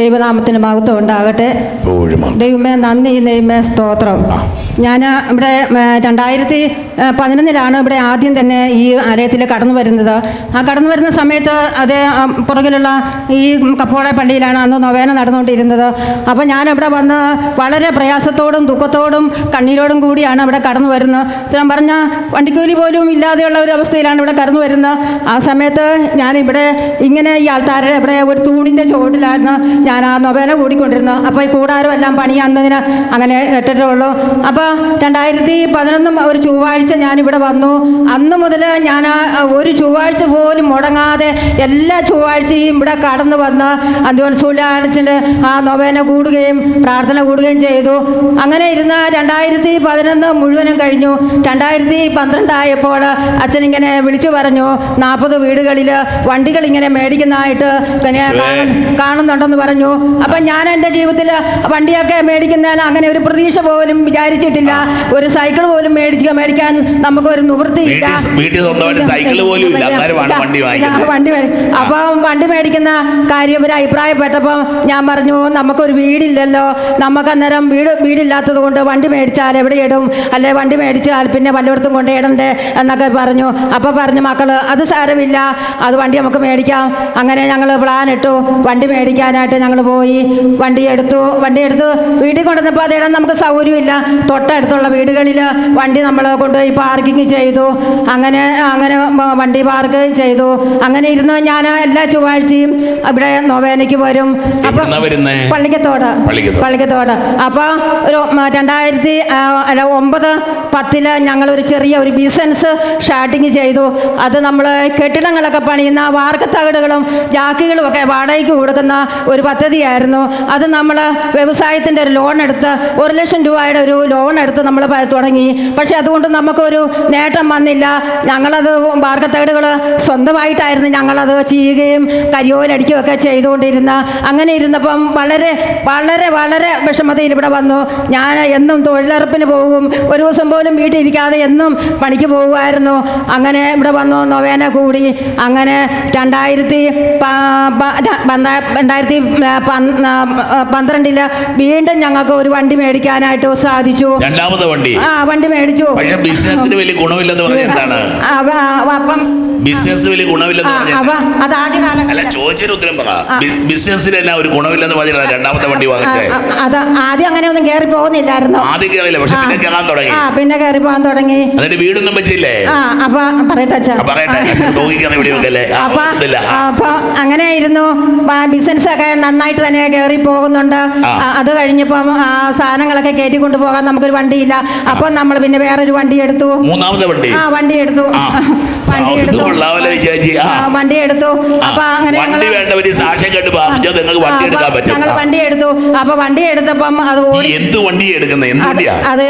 ദൈവനാമത്തിന് മഹത്വം ഉണ്ടാകട്ടെ. ദൈവമേ നന്ദി ദൈവമേ സ്തോത്രം. ഞാൻ ഇവിടെ രണ്ടായിരത്തി പതിനൊന്നിലാണ് ഇവിടെ ആദ്യം തന്നെ ഈ ആലയത്തിൽ കടന്നു വരുന്നത്. ആ കടന്നു വരുന്ന സമയത്ത് അത് പുറകിലുള്ള ഈ കപ്പോള പള്ളിയിലാണ് അന്ന് നൊവേന നടന്നുകൊണ്ടിരുന്നത്. അപ്പോൾ ഞാൻ ഇവിടെ വന്ന് വളരെ പ്രയാസത്തോടും ദുഃഖത്തോടും കണ്ണീരോടും കൂടിയാണ് ഇവിടെ കടന്നു വരുന്നത്. ഞാൻ പറഞ്ഞ വണ്ടിക്കൂലി പോലും ഇല്ലാതെയുള്ള ഒരു അവസ്ഥയിലാണ് ഇവിടെ കടന്നു വരുന്നത്. ആ സമയത്ത് ഞാൻ ഇവിടെ ഇങ്ങനെ ഈ ആൾക്കാരുടെ ഇവിടെ ഒരു തൂണിന്റെ ചുവട്ടിലായിരുന്നു. ഞാൻ ആ നൊവേന കൂടിക്കൊണ്ടിരുന്നു. അപ്പോൾ ഈ കൂടാരമെല്ലാം പണിയാന്നതിന് അങ്ങനെ ഇട്ടിട്ടേ ഉള്ളൂ. അപ്പോൾ രണ്ടായിരത്തി പതിനൊന്നും ഒരു ചൊവ്വാഴ്ച ഞാനിവിടെ വന്നു. അന്ന് മുതൽ ഞാൻ ആ ഒരു ചൊവ്വാഴ്ച പോലും മുടങ്ങാതെ എല്ലാ ചൊവ്വാഴ്ചയും ഇവിടെ കടന്നു വന്ന് അന്ത്യോൻസൂലാണിച്ചിന്റെ ആ നൊവേന കൂടുകയും പ്രാർത്ഥന കൂടുകയും ചെയ്തു. അങ്ങനെ ഇരുന്ന രണ്ടായിരത്തി പതിനൊന്ന് മുഴുവനും കഴിഞ്ഞു. രണ്ടായിരത്തി പന്ത്രണ്ടായപ്പോൾ അച്ഛനിങ്ങനെ വിളിച്ചു പറഞ്ഞു നാൽപ്പത് വീടുകളിൽ വണ്ടികൾ ഇങ്ങനെ മേടിക്കുന്നതായിട്ട് ഇങ്ങനെ കാണുന്നുണ്ടെന്ന് പറഞ്ഞു. അപ്പം ഞാൻ എന്റെ ജീവിതത്തിൽ വണ്ടിയൊക്കെ മേടിക്കുന്നതിന് അങ്ങനെ ഒരു പ്രതീക്ഷ പോലും വിചാരിച്ചിട്ടില്ല. ഒരു സൈക്കിൾ പോലും മേടിച്ച് മേടിക്കാൻ നമുക്കൊരു നിവൃത്തിയില്ല. നിവൃത്തി സൈക്കിൾ പോലും ഇല്ല. വണ്ടി. വണ്ടി അപ്പം വണ്ടി മേടിക്കുന്ന കാര്യം ഒരു അഭിപ്രായപ്പെട്ടപ്പം ഞാൻ പറഞ്ഞു നമുക്കൊരു വീടില്ലല്ലോ. നമുക്ക് അന്നേരം വീട് വീടില്ലാത്തത് കൊണ്ട് വണ്ടി മേടിച്ചാൽ എവിടെ ഇടും? അല്ലെ വണ്ടി മേടിച്ചാൽ പിന്നെ വല്ലയിടത്തും കൊണ്ട് ഇടണ്ടേ? എന്നൊക്കെ പറഞ്ഞു. അപ്പോൾ പറഞ്ഞു മക്കൾ അത് സാരമില്ല. അത് വണ്ടി നമുക്ക് മേടിക്കാം. അങ്ങനെ ഞങ്ങൾ പ്ലാൻ ഇട്ടു. വണ്ടി മേടിക്കാനായിട്ട് ഞങ്ങൾ പോയി വണ്ടി എടുത്തു വണ്ടി എടുത്ത്. വീട്ടിൽ കൊണ്ടുവന്നപ്പോൾ അത് ഇടാൻ നമുക്ക് സൗകര്യമില്ല. തൊട്ടടുത്തുള്ള വീടുകളിൽ വണ്ടി നമ്മൾ കൊണ്ടുപോയി പാർക്കിങ് ചെയ്തു. അങ്ങനെ അങ്ങനെ വണ്ടി പാർക്ക് ചെയ്തു. അങ്ങനെ ഇരുന്ന് ഞാൻ എല്ലാ ചൊവ്വാഴ്ചയും ഇവിടെ നൊവേനയ്ക്ക് വരും. അപ്പം? പള്ളിക്കത്തോട്. പള്ളിക്കത്തോട്. അപ്പോൾ ഒരു രണ്ടായിരത്തി അല്ല ഒമ്പത് പത്തിൽ ഞങ്ങളൊരു ചെറിയ ഒരു ബിസിനസ് സ്റ്റാർട്ടിങ് ചെയ്തു. അത് നമ്മൾ കെട്ടിടങ്ങളൊക്കെ പണിയുന്ന വാർക്കത്തകടുകളും ജാക്കികളും ഒക്കെ വാടകയ്ക്ക് കൊടുക്കുന്ന ഒരു പദ്ധതിയായിരുന്നു. അത് നമ്മൾ വ്യവസായത്തിന്റെ ഒരു ലോൺ എടുത്ത് ഒരു ലക്ഷം രൂപയുടെ ഒരു ലോൺ എടുത്ത് നമ്മൾ തുടങ്ങി. പക്ഷേ അതുകൊണ്ട് നമുക്കൊരു നേട്ടം വന്നില്ല. ഞങ്ങളത് വാർക്കത്തേടുകൾ സ്വന്തമായിട്ടായിരുന്നു ഞങ്ങളത് ചെയ്യുകയും കരിയോലടിക്കുകയും ഒക്കെ ചെയ്തുകൊണ്ടിരുന്ന. അങ്ങനെ ഇരുന്നപ്പം വളരെ വളരെ വളരെ വിഷമതയിൽ ഇവിടെ വന്നു. ഞാൻ എന്നും തൊഴിലുറപ്പിന് പോകും. ഒരു ദിവസം പോലും വീട്ടിലിരിക്കാതെ എന്നും പണിക്ക് പോകുമായിരുന്നു. അങ്ങനെ ഇവിടെ വന്നു നൊവേന കൂടി. അങ്ങനെ രണ്ടായിരത്തി രണ്ടായിരത്തി പന്ത്രണ്ടിൽ വീണ്ടും ഞങ്ങൾക്ക് ഒരു വണ്ടി മേടിക്കാനായിട്ട് സാധിച്ചു. രണ്ടാമത്തെ വണ്ടി. ആ വണ്ടി മേടിച്ചു. പക്ഷെ ബിസിനസിന് വലിയ ഗുണമില്ലെന്ന് പറഞ്ഞ എന്താണ്? അപ്പം ബിസിനസ് വലിയ ഗുണമില്ലെന്ന് പറഞ്ഞു അത് ആദ്യ അല്ല ചോദിച്ചതിന് ഉത്തരം പറ. ബി- ബിസിനസ്സിന് എന്നാ ഒരു ഗുണമില്ലെന്ന് പറഞ്ഞാൽ രണ്ടാമത്തെ വണ്ടി വാങ്ങിച്ചേ അത് ആദ്യം അങ്ങനെ ഒന്നും കയറി പോകുന്നില്ലായിരുന്നു? ആദ്യം കയറിയില്ല പക്ഷെ പിന്നെ കയറാൻ തുടങ്ങി. ആ പിന്നെ കയറി പോകാൻ തുടങ്ങി. എന്നിട്ട് വീടൊന്നും വെച്ചില്ലേ? ആ അപ്പൊ പറയട്ടെ അച്ഛാ. പറയട്ടെ. തോന്നിക്കുന്ന ഇവിടെ ആ, അപ്പൊ അപ്പൊ അങ്ങനെ ഇരുന്നു ബിസിനസ് ഒക്കെ നന്നായിട്ട് തന്നെ കേറി പോകുന്നുണ്ട്. അത് കഴിഞ്ഞപ്പം ആ, സാധനങ്ങളൊക്കെ കയറ്റി കൊണ്ടുപോകാൻ നമുക്കൊരു വണ്ടിയില്ല. അപ്പൊ നമ്മൾ പിന്നെ വേറൊരു വണ്ടി എടുത്തു. മൂന്നാമത്തെ വണ്ടി. ആ വണ്ടി എടുത്തു. വണ്ടി എടുത്തു? അപ്പൊ അങ്ങനെ വണ്ടി വേണ്ടവര് സാക്ഷ്യം കണ്ട് ബാധിച്ചാൽ നിങ്ങൾക്ക് വണ്ടി എടുക്കാൻ പറ്റും. ഞങ്ങൾ വണ്ടി എടുത്തു. അപ്പൊ വണ്ടി എടുത്തപ്പം അത് എന്ത് വണ്ടി എടുക്കുന്നത് എന്ത് വണ്ടിയാ? അത്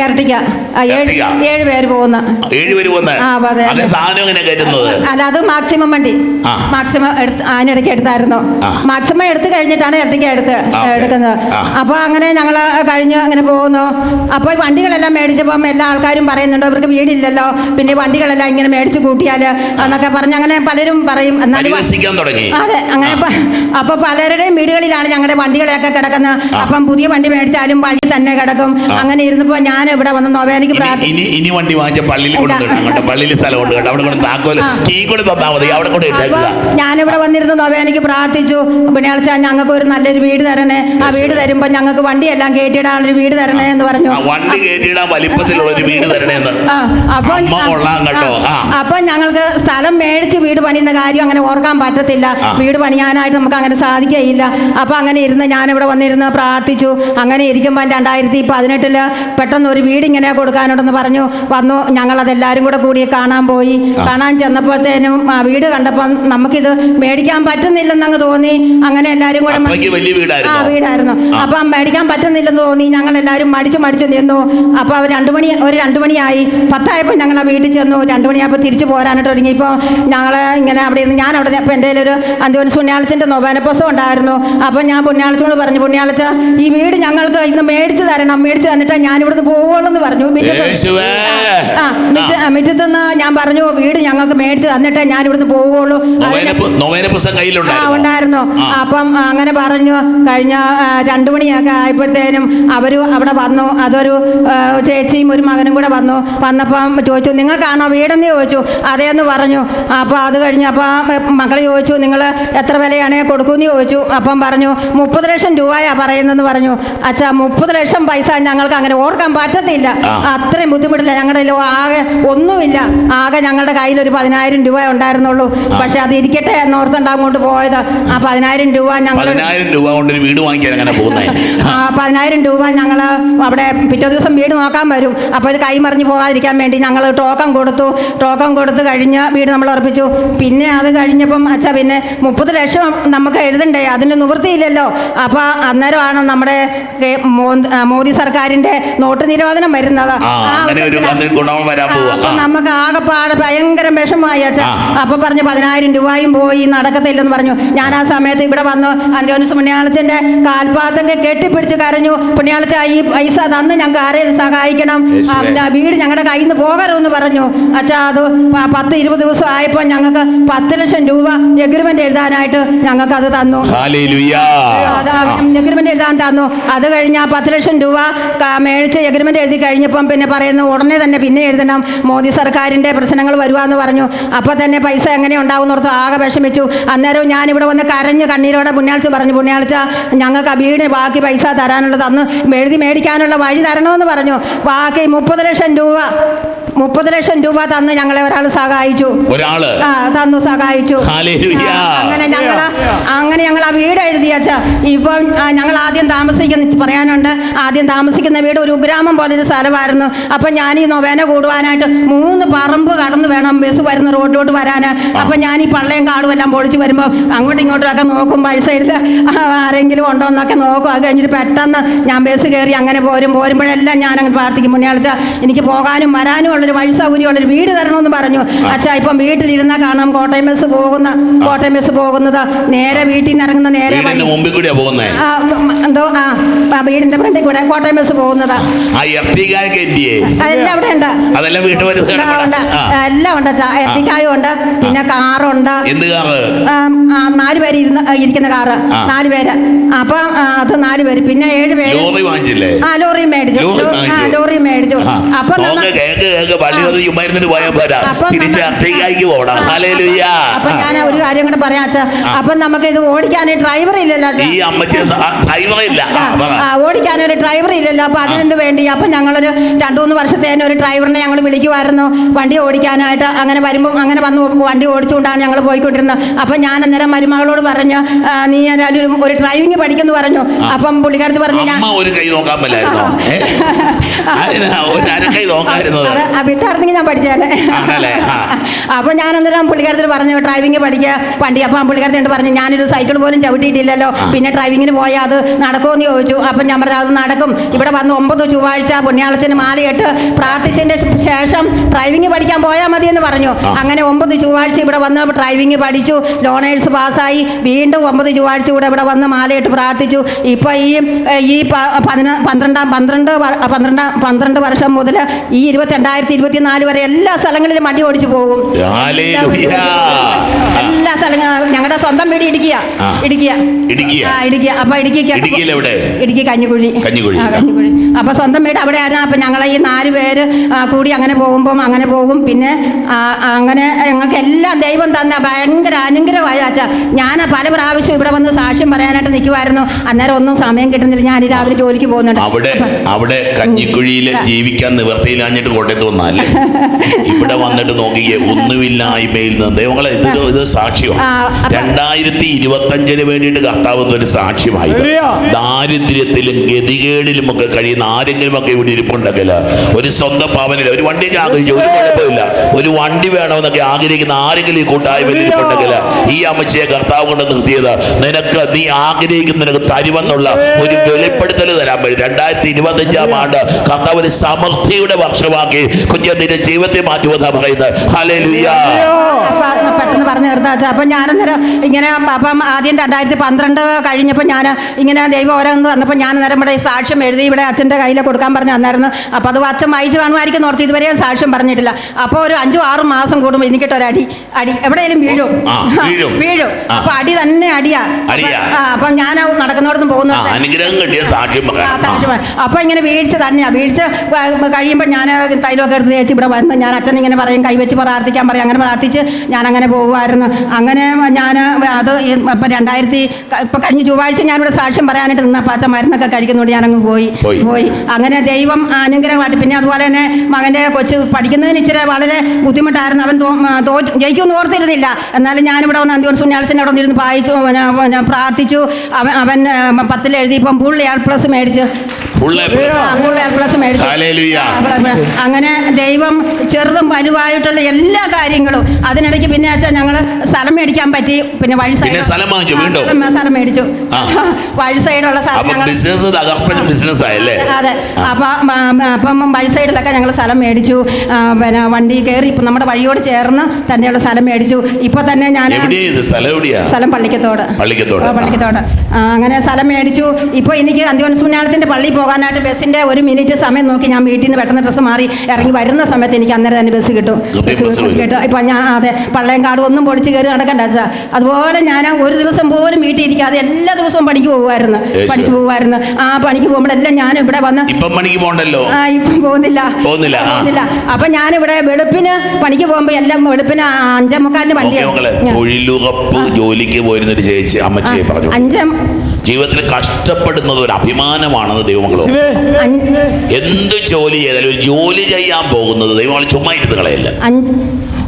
ഇരട്ടിക്ക. ഏഴ് പേര് പോകുന്ന. ഏഴ് പേര് പോകുന്ന? സാധനം എങ്ങനെ കയറ്റുന്നത്? അല്ല അത് മാക്സിമം വണ്ടി. മാക്സിമം അതിനിടയ്ക്ക് എടുത്തായിരുന്നു. മാക്സിമം എടുത്തു കഴിഞ്ഞിട്ടാണ് ഇരട്ടിക്ക എടുത്ത് എടുക്കുന്നത്. അപ്പൊ അങ്ങനെ ഞങ്ങൾ കഴിഞ്ഞ് അങ്ങനെ പോകുന്നു. അപ്പൊ വണ്ടികളെല്ലാം മേടിച്ചപ്പം എല്ലാ ആൾക്കാരും പറയുന്നുണ്ട് അവർക്ക് വീടില്ലല്ലോ. പിന്നെ വണ്ടികളെല്ലാം ഇങ്ങനെ മേടിച്ച് കൂട്ടിയാൽ എന്നൊക്കെ പറഞ്ഞ് അങ്ങനെ പലരും പറയും. എന്നാലും അതെ അങ്ങനെ അപ്പൊ പലരുടെയും വീടുകളിലാണ് ഞങ്ങളുടെ വണ്ടികളെയൊക്കെ കിടക്കുന്നത്. അപ്പം പുതിയ വണ്ടി മേടിച്ചാലും വഴി തന്നെ കിടക്കും. അങ്ങനെ ഇരുന്നപ്പോ ഞാൻ ഇവിടെ വന്ന് നൊവേനയ്ക്ക് ഇനി വണ്ടി വാങ്ങിച്ച പള്ളിയിൽ പള്ളിയിൽ സ്ഥലമുണ്ട് അവിടെ അവിടെ ഞാനിവിടെ വന്നിരുന്ന് നൊവേനയ്ക്ക് പ്രാർത്ഥിച്ചു. പിന്നെ ഞങ്ങൾക്ക് ഒരു നല്ലൊരു വീട് തരണേ. ആ വീട് തരുമ്പോ ഞങ്ങൾക്ക് വണ്ടിയെല്ലാം കയറ്റിയിടാനൊരു വീട് തരണേ എന്ന് പറഞ്ഞു. വണ്ടി കയറ്റിയിടാൻ വലിപ്പത്തിലുള്ള ഒരു വീട് തരണേന്ന് എന്ന്. അപ്പൊ അപ്പൊ ഞങ്ങൾക്ക് സ്ഥലം മേടിച്ച് വീട് പണിയുന്ന കാര്യം അങ്ങനെ ഓർക്കാൻ പറ്റത്തില്ല. വീട് പണിയാനായിട്ട് നമുക്ക് അങ്ങനെ സാധിക്കുകയില്ല. അപ്പൊ അങ്ങനെ ഇരുന്ന് ഞാനിവിടെ വന്നിരുന്ന് പ്രാർത്ഥിച്ചു. അങ്ങനെ ഇരിക്കുമ്പോൾ രണ്ടായിരത്തി പതിനെട്ടിൽ പെട്ടെന്ന് ഒരു വീട് ഇങ്ങനെ കൊടുക്കാനുണ്ടെന്ന് പറഞ്ഞു. വന്നു. ഞങ്ങൾ അതെല്ലാരും കൂടെ കൂടി കാണാൻ പോയി. കാണാൻ ചെന്നപ്പോഴത്തേനും ആ വീട് കണ്ടപ്പോൾ നമുക്കിത് മേടിക്കാൻ പറ്റുന്നില്ലെന്നങ്ങ് തോന്നി. അങ്ങനെ എല്ലാവരും കൂടെ ആ വീടായിരുന്നു. അപ്പൊ മേടിക്കാൻ പറ്റുന്നില്ലെന്ന് തോന്നി. ഞങ്ങൾ എല്ലാവരും മടിച്ച് മടിച്ച് നിന്നു. അപ്പോൾ രണ്ടു മണി ഒരു രണ്ടു മണിയായി. പത്തായപ്പോൾ ഞങ്ങൾ ആ വീട്ടിൽ ചെന്നു. രണ്ടു മണിയായപ്പോൾ തിരിച്ചു പോരാനായിട്ട് ഒരുങ്ങി. ഇപ്പോൾ ഞങ്ങൾ ഇങ്ങനെ അവിടെ ഇരുന്ന് ഞാൻ അവിടെ ഇപ്പോൾ എന്റെ ഒരു അന്തോനി പുണ്യാളച്ചന്റെ നൊബാനപ്പസം ഉണ്ടായിരുന്നു. അപ്പോൾ ഞാൻ പുണ്യാളച്ചനോട് പറഞ്ഞു പുണ്യാളച്ച ഈ വീട് ഞങ്ങൾക്ക് ഇന്ന് മേടിച്ച് തരണം. മേടിച്ച് തന്നിട്ട് ഞാൻ ഇവിടുന്ന് പോവുള്ളൂ എന്ന് പറഞ്ഞു. ആ മിറ്റത്തുനിന്ന് ഞാൻ പറഞ്ഞു വീട് ഞങ്ങൾക്ക് മേടിച്ച് തന്നിട്ടേ ഞാൻ ഇവിടുന്ന് പോവുള്ളൂ ആ ഉണ്ടായിരുന്നു. അപ്പം അങ്ങനെ പറഞ്ഞു കഴിഞ്ഞ രണ്ടു മണിയൊക്കെ ആയപ്പോഴത്തേനും അവർ അവിടെ വന്നു. അതൊരു ചേച്ചിയും ഒരു മകനും കൂടെ വന്നു. വന്നപ്പം ചോദിച്ചു നിങ്ങൾക്കാണോ വീടെന്ന് ചോദിച്ചു? അതേന്ന് പറഞ്ഞു. അപ്പോൾ അത് കഴിഞ്ഞ് അപ്പോൾ മക്കൾ ചോദിച്ചു നിങ്ങൾ എത്ര വിലയാണ് കൊടുക്കുമെന്ന് ചോദിച്ചു. അപ്പം പറഞ്ഞു മുപ്പത് ലക്ഷം രൂപയാണ് പറയുന്നതെന്ന് പറഞ്ഞു. അച്ഛാ മുപ്പത് ലക്ഷം പൈസ ഞങ്ങൾക്ക് അങ്ങനെ ഓർക്കാൻ പറ്റത്തില്ല. അത്രയും ബുദ്ധിമുട്ടില്ല. ഞങ്ങളുടെ ലോ ആകെ ഒന്നുമില്ല. ആകെ ഞങ്ങളുടെ കയ്യിൽ ഒരു പതിനായിരം രൂപ ഉണ്ടായിരുന്നുള്ളൂ. പക്ഷെ അത് ഇരിക്കട്ടെ എന്നോർത്തുണ്ടാകും കൊണ്ട് പോയത്. ആ പതിനായിരം രൂപ ഞങ്ങൾ പതിനായിരം രൂപ കൊണ്ട് വീട് വാങ്ങിക്കാൻ അങ്ങനെ ആ പതിനായിരം രൂപ ഞങ്ങൾ അവിടെ പിറ്റേ ദിവസം വീട് നോക്കാൻ വരും. അപ്പോൾ ഇത് കൈമറിഞ്ഞ് പോകാതിരിക്കാൻ വേണ്ടി ഞങ്ങൾ ടോക്കൺ കൊടുത്തു. ടോക്കൺ കൊടുത്ത് കഴിഞ്ഞ വീട് നമ്മൾ ഉറപ്പിച്ചു. പിന്നെ അത് കഴിഞ്ഞപ്പം അച്ഛാ പിന്നെ മുപ്പത് ലക്ഷം നമുക്ക് എഴുതണ്ടേ? അതിന് നിവൃത്തിയില്ലല്ലോ. അപ്പോൾ അന്നേരമാണ് നമ്മുടെ മോദി സർക്കാരിന്റെ നോട്ട് നിരോധനം വരുന്നത്. അപ്പൊ നമുക്ക് ആകെപ്പാട് ഭയങ്കര വിഷമമായി അച്ഛാ. അപ്പൊ പറഞ്ഞു പതിനായിരം രൂപയും പോയി നടക്കത്തില്ലെന്ന് പറഞ്ഞു. ഞാൻ ആ സമയത്ത് ഇവിടെ വന്നു അന്ത്യോനിസ് പുണ്യാളച്ചന്റെ കാൽപാദങ്ങൾ കെട്ടിപ്പിടിച്ച് കരഞ്ഞു. പുണ്യാളച്ച ഈ പൈസ തന്ന് ഞങ്ങൾക്ക് ആരെയും സഹായിക്കണം. വീട് ഞങ്ങളുടെ കയ്യിൽ നിന്ന് പോകരുമെന്ന് പറഞ്ഞു. അച്ഛാ അത് പത്ത് ഇരുപത് ദിവസം ആയപ്പോൾ ഞങ്ങൾക്ക് പത്ത് ലക്ഷം രൂപ എഗ്രിമെന്റ് എഴുതാനായിട്ട് ഞങ്ങൾക്ക് അത് തന്നു. എഗ്രിമെന്റ് എഴുതാൻ തന്നു. അത് കഴിഞ്ഞ പത്ത് ലക്ഷം രൂപ മേടിച്ച് എഗ്രിമെന്റ് എഴുതി കഴിഞ്ഞപ്പം പിന്നെ പറയുന്നു ഉടനെ തന്നെ പിന്നെ എഴുതണം. മോദി സർക്കാരിന്റെ പ്രശ്നങ്ങൾ വരുവാന്ന് പറഞ്ഞു. അപ്പോൾ തന്നെ പൈസ എങ്ങനെ ഉണ്ടാവും ഓർത്ത് ആകെ വിഷമിച്ചു. അന്നേരം ഞാൻ ഇവിടെ വന്ന് കരഞ്ഞ് കണ്ണീരോടെ പുണ്യാഴ്ച പറഞ്ഞു പുണ്യാഴ്ച ഞങ്ങൾക്ക് ആ വീടിന് ബാക്കി പൈസ തരാനുള്ളത് അന്ന് എഴുതി മേടിക്കാനുള്ള വഴി തരണമെന്ന് പറഞ്ഞു. ബാക്കി മുപ്പത് ലക്ഷം രൂപ മുപ്പത് ലക്ഷം രൂപ തന്ന് ഞങ്ങളെ ഒരാൾ സഹായിച്ചു. ഒരാൾ? തന്നു സഹായിച്ചു. അങ്ങനെ ഞങ്ങൾ അങ്ങനെ ഞങ്ങൾ ആ വീട് എഴുതി അച്ഛാ. ഇപ്പം ഞങ്ങൾ ആദ്യം താമസിക്കുന്ന പറയാനുണ്ട് ആദ്യം താമസിക്കുന്ന വീട് ഒരു ഗ്രാമം പോലെ ഒരു സ്ഥലമായിരുന്നു. അപ്പം ഞാൻ ഈ നൊവേന കൂടുവാനായിട്ട് മൂന്ന് പറമ്പ് കടന്നു വേണം ബസ് വരുന്ന റോഡിലോട്ട് വരാൻ അപ്പം ഞാൻ ഈ പള്ളയും കാടും എല്ലാം പൊളിച്ച് വരുമ്പോൾ അങ്ങോട്ടും ഇങ്ങോട്ടും ഒക്കെ നോക്കും സൈഡിൽ ആരെങ്കിലും ഉണ്ടോ എന്നൊക്കെ നോക്കും. അത് കഴിഞ്ഞിട്ട് പെട്ടെന്ന് ഞാൻ ബസ് കയറി അങ്ങനെ പോരും പോരുമ്പോഴെല്ലാം ഞാൻ അങ്ങ് പ്രാർത്ഥിക്കും മുന്നേളിച്ച എനിക്ക് പോകാനും വരാനും ഉള്ളൊരു വഴി സൗകര്യമുള്ളൊരു വീട് തരണമെന്ന് പറഞ്ഞു. അച്ഛാ ഇപ്പം വീട്ടിലിരുന്നാൽ കാണാം. കോട്ടയം ബസ് പോകുന്ന കോട്ടയം ബസ് പോകുന്നത് നേരെ വീട്ടിൽ നിന്ന് ഇറങ്ങുന്ന നേരെ മുമ്പിൽ കൂടിയാ എന്തോ ആ വീടിന്റെ ഫ്രണ്ടിൽ കൂടെ കോട്ടയം ബസ് പോകുന്നതാ. അതെല്ലാം അവിടെ ഉണ്ട്. അതെല്ലാം എല്ലാം ഉണ്ട് അച്ഛാ. എത്തിക്കായും ഉണ്ട് പിന്നെ കാറുണ്ട്. എന്ത് കാറ്? നാല് പേര് ഇരുന്ന് ഇരിക്കുന്ന കാറ്. നാല് പേര്. അപ്പൊ അത് നാല് പേര്. പിന്നെ ഏഴ് പേര് ആ ലോറി മേടിച്ചു ആ. ലോറി മേടിച്ചു. അപ്പൊ അപ്പൊ ഞാൻ ഒരു കാര്യം കൂടെ പറയാം അച്ഛാ. അപ്പൊ നമുക്ക് ഇത് ഓടിക്കാൻ ഡ്രൈവർ ഇല്ലല്ലോ ഓടിക്കാൻ ഒരു ഡ്രൈവർ ഇല്ലല്ലോ. അപ്പൊ അതിനെന്ത് വേണ്ടി? അപ്പൊ ഞങ്ങളൊരു രണ്ടു മൂന്ന് വർഷത്തേന് ഒരു ഡ്രൈവറിനെ ഞങ്ങൾ വിളിക്കുമായിരുന്നു. വണ്ടി ഓടിക്കാനായിട്ട് അങ്ങനെ വരുമ്പോൾ അങ്ങനെ വന്ന് വണ്ടി ഓടിച്ചുകൊണ്ടാണ് ഞങ്ങൾ പോയിക്കൊണ്ടിരുന്നത്. അപ്പൊ ഞാൻ അന്നേരം മരുമകളോട് പറഞ്ഞു "ആ, നീ ഞാൻ ഒരു ഡ്രൈവിംഗ് പഠിക്കുന്നു പറഞ്ഞു. അപ്പം പുള്ളിക്കാരത്ത് പറഞ്ഞു ഞാൻ ഒരു കൈ നോക്കാൻ വിട്ടായിരുന്നെങ്കിൽ ഞാൻ പഠിച്ചേനെ. അപ്പൊ ഞാൻ അന്നേരം പുള്ളിക്കാരത്തിൽ പറഞ്ഞു ഡ്രൈവിംഗ് പഠിക്കുക വണ്ടി. അപ്പം ആ പുള്ളിക്കാരത്തിനോട് പറഞ്ഞു ഞാനൊരു സൈക്കിൾ പോലും ചവിട്ടിയിട്ടില്ലല്ലോ. പിന്നെ ഡ്രൈവിങ്ങിന് പോയാൽ അത് നടക്കുമെന്ന് ചോദിച്ചു. അപ്പം ഞാൻ പറഞ്ഞു അത് നടക്കും. ഇവിടെ വന്ന് ഒമ്പത് ചൊവ്വാഴ്ച പുണ്യാളച്ചന് മാലയിട്ട് പ്രാർത്ഥിച്ചതിന്റെ ശേഷം ഡ്രൈവിംഗ് പഠിക്കാൻ പോയാൽ മതി എന്ന് പറഞ്ഞു അങ്ങനെ ഒമ്പത് ചൊവ്വാഴ്ച ഇവിടെ വന്ന് ഡ്രൈവിംഗ് പഠിച്ചു. ലോണേഴ്സ് പാസ്സായി. വീണ്ടും ഒമ്പത് ചൊവ്വാഴ്ച കൂടെ ഇവിടെ വന്ന് മാലയിട്ട് പ്രാർത്ഥിച്ചു. ഇപ്പൊ ഈ ഈ പന്ത്രണ്ടാം പന്ത്രണ്ട് പന്ത്രണ്ടാം പന്ത്രണ്ട് വർഷം മുതൽ ഈ ഇരുപത്തി രണ്ടായിരത്തി ഇരുപത്തിനാല് വരെ എല്ലാ സ്ഥലങ്ങളിലും മടി ഓടിച്ചു പോകും. എല്ലാ സ്ഥലങ്ങളും ഞങ്ങളുടെ സ്വന്തം വീട് ഇടുക്കിയ. ഇടുക്കിയ. ഇടുക്കിയ? അപ്പൊ ഇടുക്കി? ഇടുക്കി കഞ്ഞിക്കുഴി. കഞ്ഞിക്കുഴി. അപ്പൊ സ്വന്തം വീട് അവിടെ ആയിരുന്നു. അപ്പൊ ഞങ്ങളെ ഈ നാല് പേര് കൂടി അങ്ങനെ പോകുമ്പോൾ അങ്ങനെ പോകും. പിന്നെ അങ്ങനെ ഞങ്ങൾക്ക് എല്ലാം ദൈവം തന്ന ഭയങ്കര അനുഗ്രഹമായ അച്ഛാ ഞാൻ പല പ്രാവശ്യം ഇവിടെ വന്ന് സാക്ഷ്യം പറയാനായിട്ട് നിൽക്കുമായിരുന്നു അന്നേരം ഒന്നും സമയം കിട്ടുന്നില്ല. ഞാൻ രാവിലെ ജോലിക്ക് പോകുന്നുണ്ട്. അവിടെ അവിടെ കഞ്ഞിക്കുഴിയിൽ ജീവിക്കാൻ നിവർത്തിയിലാഞ്ഞിട്ട് കോട്ടയത്ത് വന്നാലേ ഇവിടെ വന്നിട്ട് നോക്കിയേ ഒന്നുമില്ലായ്മയിൽ നിന്ന്. ദൈവങ്ങളെ ഇത് ഇത് സാക്ഷ്യമാണ് രണ്ടായിരത്തി ഇരുപത്തി അഞ്ചിന് വേണ്ടിയിട്ട് കർത്താവ് ഒരു സാക്ഷ്യമായി. ദാരിദ്ര്യത്തിലും ഗതികേടിലും ഒക്കെ കഴിയുന്ന ആരെങ്കിലും ഒക്കെ ഇവിടെ ഇരിപ്പുണ്ടെങ്കിൽ ഒരു സ്വന്തം പാവനില്ല. ഒരു വണ്ടി ആഗ്രഹിച്ചു. ഒരു കുഴപ്പമില്ല. ഒരു വണ്ടി വേണമെന്നൊക്കെ ആഗ്രഹിക്കുന്ന ആരെങ്കിലും ഈ കൂട്ടായ്മയിൽ ഇരിപ്പുണ്ടെങ്കിൽ ഈ അമ്മച്ചിയെ കർത്താവ് കർത്താവ് കൊണ്ട് നിർത്തിയത്. നിനക്ക് നീ ആഗ്രഹിക്കുന്ന നിനക്ക് തരുമെന്നുള്ള ഒരു വെളിപ്പെടുത്തൽ തരാൻ പറ്റും. രണ്ടായിരത്തി ഇരുപത്തഞ്ചാം ആണ്ട് കർത്താവ് ഒരു സമൃദ്ധിയുടെ വർഷമാക്കി കുഞ്ഞ് നിന്റെ ജീവിതത്തെ മാറ്റുമെന്നാ പറയുന്നത്. പെട്ടെന്ന് പറഞ്ഞു നിർത്താച്ച. അപ്പം ഞാനന്നേരം ഇങ്ങനെ അപ്പം ആദ്യം രണ്ടായിരത്തി പന്ത്രണ്ട് കഴിഞ്ഞപ്പോൾ ഞാൻ ഇങ്ങനെ ദൈവം ഓരോന്ന് വന്നപ്പോൾ ഞാൻ അന്നേരം ഇവിടെ ഈ സാക്ഷ്യം എഴുതി ഇവിടെ അച്ഛന്റെ കയ്യിൽ കൊടുക്കാൻ പറഞ്ഞു തന്നായിരുന്നു അപ്പം അത് അച്ഛൻ വായിച്ച് കാണുമായിരിക്കും ഓർത്ത് ഇതുവരെ സാക്ഷ്യം പറഞ്ഞിട്ടില്ല. അപ്പോൾ ഒരു അഞ്ചും ആറും മാസം കൂടുമ്പോൾ എനിക്കിട്ടൊരടി അടി. അടി എവിടെയെങ്കിലും വീഴും. ആ, വീഴും. വീഴും അപ്പൊ അടി തന്നെ അടിയാ. അടിയാ. ആ ഞാൻ നടക്കുന്നിടത്തും പോകുന്ന അനുഗ്രഹം കിട്ടിയ സാക്ഷ്യം അപ്പൊ ഇങ്ങനെ വീഴ്ച തന്നെയാ. വീഴ്ച കഴിയുമ്പോൾ ഞാൻ തൈലൊക്കെ എടുത്ത് ചേച്ചി ഇവിടെ വന്ന് ഞാൻ അച്ഛൻ ഇങ്ങനെ പറയും കൈവച്ച് പ്രാർത്ഥിക്കാൻ പറയും. അങ്ങനെ പ്രാർത്ഥിച്ച് ഞാൻ അങ്ങനെ പോകുമായിരുന്നു. അങ്ങനെ ഞാൻ അത് ഇപ്പൊ രണ്ടായിരത്തി ഇപ്പൊ കഴിഞ്ഞ ചൊവ്വാഴ്ച ഞാനിവിടെ സാക്ഷ്യം പറയാനായിട്ട് നിന്ന അച്ഛൻ മരുന്നൊക്കെ കഴിക്കുന്നോണ്ട് ഞാനങ്ങ് പോയി. പോയി. പോയി. അങ്ങനെ ദൈവം അനുഗ്രഹമായിട്ട്. പിന്നെ അതുപോലെ തന്നെ മകന്റെ കൊച്ച് പഠിക്കുന്നതിന് ഇച്ചിരി വളരെ ബുദ്ധിമുട്ടായിരുന്നു. അവൻ ജയിക്കുമെന്ന് ഓർത്തിരുന്നില്ല. എന്നാലും ഞാനിവിടെ വന്ന് അന്ത്യോൺ സുന്യാൾസിന്റെ അവിടെ നിന്നിരുന്ന് വായിച്ചു പിന്നെ- പിന്നെ പ്രാർത്ഥിച്ചു. അവൻ അവൻ പത്തിൽ എഴുതിയപ്പം ഫുൾ എയർ പ്ലസ് മേടിച്ച്. അങ്ങനെ ദൈവം ചെറുതും വലുവായിട്ടുള്ള എല്ലാ കാര്യങ്ങളും അതിനിടയ്ക്ക് പിന്നെ വെച്ചാൽ ഞങ്ങൾ സ്ഥലം മേടിക്കാൻ പറ്റി. പിന്നെ വഴി സൈഡ് സ്ഥലം മേടിച്ചു. വഴി സൈഡുള്ള അതെ അപ്പം അപ്പം വഴി സൈഡിലൊക്കെ ഞങ്ങൾ സ്ഥലം മേടിച്ചു. പിന്നെ വണ്ടി കയറി ഇപ്പൊ നമ്മുടെ വഴിയോട് ചേർന്ന് തന്നെയുള്ള സ്ഥലം മേടിച്ചു. ഇപ്പൊ തന്നെ ഞാൻ സ്ഥലം എവിടെയാ? സ്ഥലം പള്ളിക്കത്തോട്. പള്ളിക്കത്തോട്. അങ്ങനെ സ്ഥലം മേടിച്ചു. ഇപ്പോൾ എനിക്ക് അന്ത്യോൻസുനാളത്തിന്റെ പള്ളി പോകാനായിട്ട് ബസ്സിന്റെ ഒരു മിനിറ്റ് സമയം നോക്കി ഞാൻ വീട്ടിൽ നിന്ന് പെട്ടെന്ന് ഡ്രസ്സ് മാറി ഇറങ്ങി വരുന്ന സമയത്ത് എനിക്ക് അന്നേരം തന്നെ ബസ് കിട്ടും. കേട്ടോ. ഇപ്പൊ ഞാൻ അതെ പള്ളയങ്കാട് ഒന്നും പൊടിച്ച് കയറി നടക്കണ്ട അച്ഛാ. അതുപോലെ ഞാൻ ഒരു ദിവസം പോലും വീട്ടിൽ ഇരിക്കാതെ എല്ലാ ദിവസവും പണിക്ക് പോകുമായിരുന്നു. പണിക്ക് പോകുമായിരുന്നു. ആ പണിക്ക് പോകുമ്പോഴെല്ലാം ഞാൻ ഇവിടെ വന്ന് ഇപ്പം പണിക്ക് പോകണ്ടല്ലോ? ആ ഇപ്പം പോകുന്നില്ല. പോകുന്നില്ല, അപ്പൊ പോകുന്നില്ല. അപ്പം ഞാനിവിടെ വെളുപ്പിന് പണിക്ക് പോകുമ്പോൾ എല്ലാം വെളുപ്പിന് അഞ്ചേ മുക്കാലിന് വണ്ടിയാണ്. ഞാൻ- ജോലിക്ക് ജോലിക്ക് പോയിരുന്നൊരു ചേച്ചി അമ്മച്ചിയെ പറഞ്ഞു. അഞ്ചാം ജീവിതത്തിൽ കഷ്ടപ്പെടുന്നത് ഒരു അഭിമാനമാണെന്ന് ദൈവങ്ങളോ അഞ്ച് എന്ത് ജോലി ചെയ്താലും ഒരു ജോലി ചെയ്യാൻ പോകുന്നത് ദൈവങ്ങൾ ചുമ്മാ ഇരുന്ന് കളയല്ല. അഞ്ച്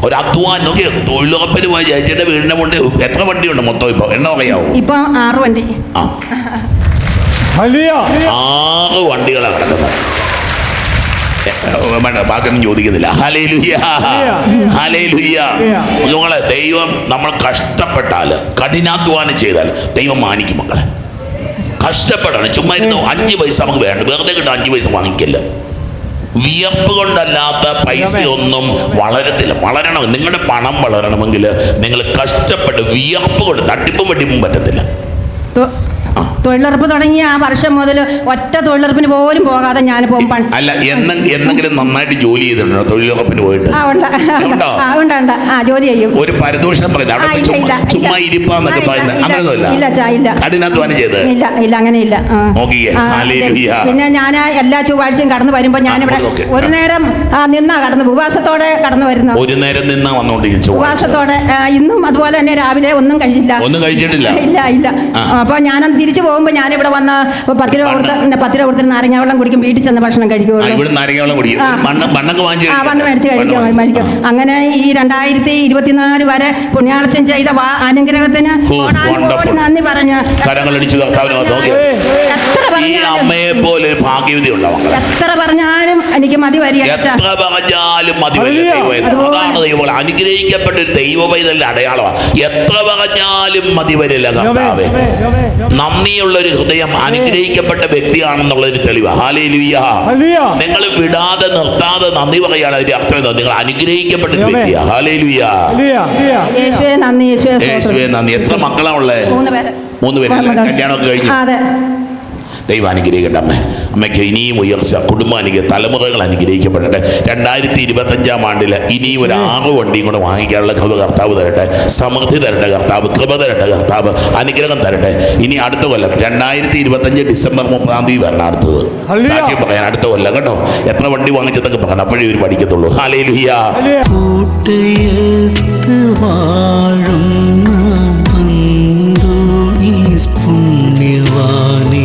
ഒരു അധ്വാനം നോക്കി തൊഴിലുറപ്പിന് പോയി ചേച്ചിയുടെ വീടിന്റെ മുണ്ട് എത്ര വണ്ടിയുണ്ട് മൊത്തം ഇപ്പൊ? എണ്ണ പറയാവോ ഇപ്പൊ ആറ് വണ്ടി. ആ. ആറ് വണ്ടികളാണ് കിടക്കുന്നത്. ബാക്കിയൊന്നും ചോദിക്കുന്നില്ല. നിങ്ങളെ ദൈവം നമ്മൾ കഷ്ടപ്പെട്ടാൽ കഠിനാധ്വാനം ചെയ്താൽ ദൈവം മാനിക്കും മക്കളെ. കഷ്ടപ്പെടണം. ചുമ്മാ ഇരുന്നു. അഞ്ച് പൈസ നമുക്ക് വേണ്ട. വെറുതെ കിട്ടാൻ അഞ്ച് പൈസ വാങ്ങിക്കല്ല. വിയർപ്പ് കൊണ്ടല്ലാത്ത പൈസയൊന്നും വളരത്തില്ല. വളരണം. നിങ്ങളുടെ പണം വളരണമെങ്കിൽ നിങ്ങൾ കഷ്ടപ്പെട്ട് വിയർപ്പ് കൊണ്ട് തട്ടിപ്പും വെട്ടിപ്പും പറ്റത്തില്ല. തൊ- തൊഴിലുറപ്പ് തുടങ്ങിയ ആ വർഷം മുതൽ ഒറ്റ തൊഴിലുറപ്പിന് പോലും പോകാതെ ഞാൻ പോകും അല്ല എന്തെങ്കിലും നന്നായിട്ട് ജോലി ചെയ്തിട്ടുണ്ടോ? തൊഴിലുറപ്പിന് പോയിട്ട്? ആ ജോലി ചെയ്യും. ഒരു പരിദോഷം ചുമ്മാ. ഇരിപ്പാന്നൊക്കെ പറയുന്നത്. ഇല്ല. ഇല്ല. ചെയ്ത്. ഇല്ല ഇല്ല ഹല്ലേലൂയ. പിന്നെ ഞാൻ എല്ലാ ചൊവ്വാഴ്ചയും കടന്നു വരുമ്പോ ഞാനിവിടെ. ഒരു നേരം നിന്നാ കടന്നു. ഉപവാസത്തോടെ കടന്നു വരുന്നു. ഒരു നേരം നിന്നാ ഉപവാസത്തോടെ ഇന്നും അതുപോലെ തന്നെ രാവിലെ ഒന്നും കഴിച്ചില്ല. ഒന്നും കഴിച്ചിട്ടില്ല. ഇല്ല ഇല്ല. അപ്പൊ ഞാൻ തിരിച്ചു പോകുമ്പോൾ ഞാനിവിടെ വന്ന് പത്ത് രൂപ കൊടുത്ത് പത്ത് രൂപ കൊടുത്ത് നാരങ്ങ വെള്ളം കുടിക്കും വീട്ടിൽ ചെന്ന് ഭക്ഷണം കഴിക്കുള്ളൂ. ഇവിടെ നാരങ്ങ വെള്ളം കുടിക്കും. ആ. മണ്ണ് മണ്ണൊക്കെ വാങ്ങിച്ച് ആ മേടിച്ച് കഴിക്കും. അങ്ങനെ ഈ രണ്ടായിരത്തി ഇരുപത്തിനാല് വരെ പുണ്യാളച്ചൻ ചെയ്ത അനുഗ്രഹത്തിന്. നന്ദി പറഞ്ഞ് പറഞ്ഞാലും എത്ര പറഞ്ഞാലും എനിക്ക് മതി എത്ര പറഞ്ഞാലും മതി അതാണ് ദൈവം അനുഗ്രഹിക്കപ്പെട്ട ഒരു ദൈവ പൈതലിന്റെ അടയാളമാണ്. എത്ര പറഞ്ഞാലും മതി വരില്ല കർത്താവേ. നന്ദിയുള്ള ഒരു ഹൃദയം അനുഗ്രഹിക്കപ്പെട്ട വ്യക്തിയാണെന്നുള്ള ഒരു തെളിവ് നിങ്ങൾ വിടാതെ നിർത്താതെ നന്ദി പറയാണ് അതിന്റെ അർത്ഥം എന്താ? നിങ്ങൾ അനുഗ്രഹിക്കപ്പെട്ട വ്യക്തിയാണ് യേശുവെ നന്ദി. യേശുവെ യേശുവേ നന്ദി. എത്ര മക്കളാ ഉള്ളത് മൂന്ന് പേര്. മൂന്ന് പേരല്ലേ കല്യാണമൊക്കെ കഴിഞ്ഞു? അതെ. ദൈവം അനുഗ്രഹിക്കട്ടെ അമ്മ. അമ്മയ്ക്ക് ഇനിയും ഉയർച്ച കുടുംബം അനുഗ്രഹ തലമുറകൾ അനുഗ്രഹിക്കപ്പെടട്ടെ. രണ്ടായിരത്തി ഇരുപത്തഞ്ചാം ആണ്ടിൽ ഇനിയും ഒരു ആറ് വണ്ടിയും കൂടെ വാങ്ങിക്കാനുള്ള കൃപ കർത്താവ് തരട്ടെ. സമൃദ്ധി തരട്ടെ കർത്താവ് കൃപ തരട്ടെ കർത്താവ് അനുഗ്രഹം തരട്ടെ. ഇനി അടുത്ത കൊല്ലം രണ്ടായിരത്തി ഇരുപത്തഞ്ച് ഡിസംബർ മുപ്പതാം തീയതി വരണം അടുത്തത്. സാക്ഷ്യം പറയാൻ അടുത്ത കൊല്ലം കേട്ടോ എത്ര വണ്ടി വാങ്ങിച്ചതൊക്കെ പറയണം. അപ്പോഴേ ഇവർ പഠിക്കത്തുള്ളൂ. ഹാലേ ലുഹിയ അന്തോണീസ് പുണ്യവാനെ